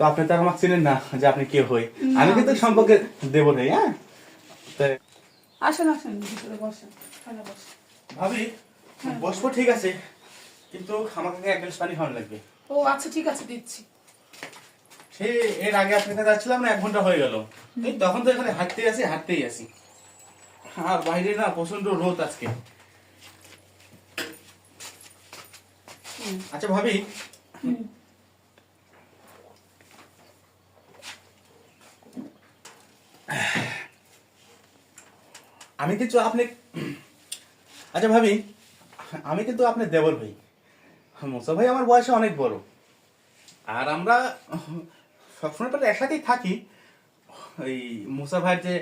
তো আপনি তো আমাকে চিনেন না যে আপনি কে হই। আমি কিন্তু সম্পর্কে দেব নেই হ্যাঁ? আসেন আসেন ভিতরে বসেন। ভাবি বসবো ঠিক আছে কিন্তু আমাকে এক গ্লাস পানি খাওয়ানো লাগবে। ও আচ্ছা ঠিক আছে দিচ্ছি। সে এর আগে আপনার কাছে যাচ্ছিলাম না এক ঘণ্টা হয়ে গেল। এই তখন তো এখানে হাঁটতেই আছি হাঁটতেই আছি। আর বাইরে না প্রচণ্ড রোদ আজকে। আচ্ছা ভাবি আমি কিন্তু আপনি আচ্ছা ভাবি আমি কিন্তু আপনার দেবর ভাই। মুসা ভাই আমার বয়সে অনেক বড়। আর আমরা সবসময় তো একসাথেই থাকি। ওই মুসা ভাইয়ের যে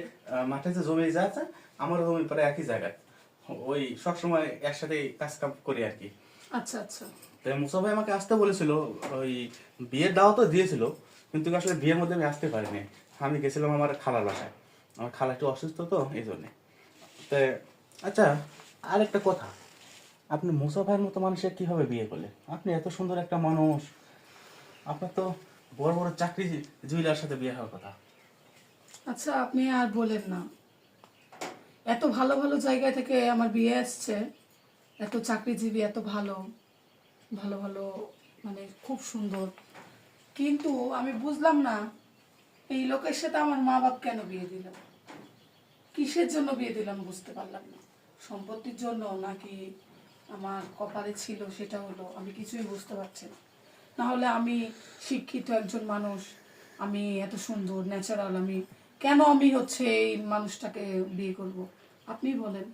মাঠে যে জমি যা আছে আমারও জমি প্রায় একই জায়গায়। ওই সবসময় একসাথেই কাজ কাম করি আর কি। আচ্ছা আচ্ছা। তাই মুসা ভাই আমাকে আসতে বলেছিল ওই বিয়ের দাওয়া তো দিয়েছিল কিন্তু আসলে বিয়ের মধ্যে আমি আসতে পারিনি। আমি গেছিলাম আমার খালার বাসায়। আমার খালা একটু অসুস্থ তো এই জন্যে। তাই আচ্ছা আর একটা কথা। আপনি মুসা ভাইয়ের মতো মানুষের কীভাবে বিয়ে করলেন? আপনি এত সুন্দর একটা মানুষ। আপনার তো বড় বড় চাকরি জুইলার সাথে বিয়ে হওয়ার কথা। আচ্ছা আপনি আর বলেন না। এত ভালো ভালো জায়গা থেকে আমার বিয়ে আসছে। এত চাকরিজীবী এত ভালো। ভালো ভালো মানে খুব সুন্দর। কিন্তু আমি বুঝলাম না এই লোকের সাথে আমার মা বাপ কেন বিয়ে দিলাম কিসের জন্য বিয়ে দিলাম বুঝতে পারলাম না। সম্পত্তির জন্য নাকি আমার কপালে ছিল সেটা হলো, আমি কিছুই বুঝতে পারছি না। নাহলে আমি শিক্ষিত একজন মানুষ, আমি এত সুন্দর ন্যাচারাল আমি কেন আমি হচ্ছে এই মানুষটাকে বিয়ে করব? আপনি বলেন।